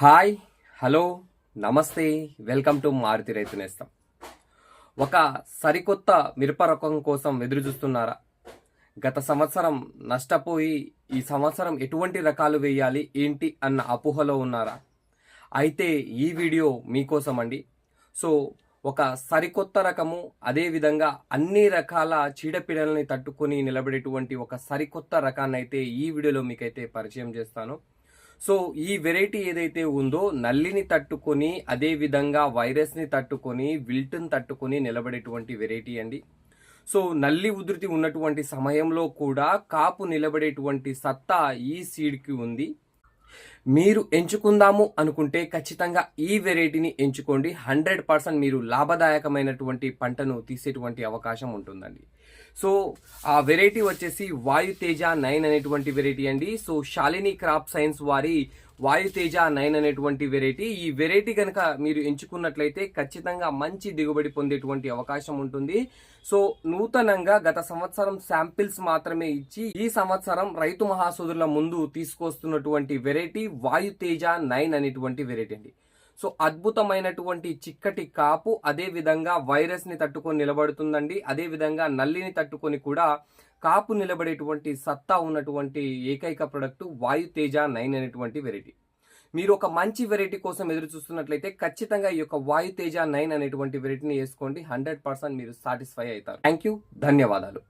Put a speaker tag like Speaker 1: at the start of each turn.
Speaker 1: Hi hello నమస్తే welcome to Maruti Raithu Nestham. ఒక సరికొత్త మిరప రకం కోసం ఎదురు చూస్తున్నారా? గత సంవత్సరం నష్టపోయి ఈ సంవత్సరం ఎటువంటి రకాలు వేయాలి ఏంటి అన్న అపోహలో ఉన్నారా? అయితే ఈ వీడియో మీకోసం అండి సో ఒక సరికొత్త రకము అదేవిధంగా అన్ని రకాల చీడపీడలని తట్టుకొని నిలబడేటువంటి ఒక సరికొత్త రకాన్ని అయితే ఈ వీడియోలో మీకైతే పరిచయం చేస్తాను. సో ఈ వెరైటీ ఏదైతే ఉందో నల్లిని తట్టుకొని అదే విధంగా తట్టుకొని విల్టుని తట్టుకొని నిలబడేటువంటి వెరైటీ అండి. సో నల్లి ఉధృతి ఉన్నటువంటి సమయంలో కూడా కాపు నిలబడేటువంటి సత్తా ఈ సీడ్కి ఉంది. మీరు ఎంచుకుందాము అనుకుంటే ఖచ్చితంగా ఈ వెరైటీని ఎంచుకోండి. హండ్రెడ్ పర్సెంట్ మీరు లాభదాయకమైనటువంటి పంటను తీసేటువంటి అవకాశం ఉంటుందండి. సో ఆ వెరైటీ వచ్చేసి వాయుతేజ నైన్ అనేటువంటి వెరైటీ అండి. సో శాలిని క్రాప్ సైన్స్ వారి వాయుతేజ నైన్ అనేటువంటి వెరైటీ. ఈ వెరైటీ కనుక మీరు ఎంచుకున్నట్లయితే ఖచ్చితంగా మంచి దిగుబడి పొందేటువంటి అవకాశం ఉంటుంది. సో నూతనంగా గత సంవత్సరం శాంపిల్స్ మాత్రమే ఇచ్చి ఈ సంవత్సరం రైతు మహాసోదరుల ముందు తీసుకొస్తున్నటువంటి వెరైటీ వాయుతేజ నైన్ అనేటువంటి వెరైటీ అండి. సో అద్భుతమైనటువంటి చిక్కటి కాపు అదే విధంగా వైరస్ని తట్టుకొని నిలబడుతుందండి. అదే విధంగా నల్లిని తట్టుకొని కూడా కాపు నిలబడేటువంటి సత్తా ఉన్నటువంటి ఏకైక ప్రొడక్ట్ వాయు తేజ నైన్ అనేటువంటి వెరైటీ. మీరు ఒక మంచి వెరైటీ కోసం ఎదురు చూస్తున్నట్లయితే ఖచ్చితంగా ఈ యొక్క వాయు తేజ నైన్ అనేటువంటి వెరైటీని వేసుకోండి. హండ్రెడ్ పర్సెంట్ మీరు సాటిస్ఫై అవుతారు. Thank you. ధన్యవాదాలు.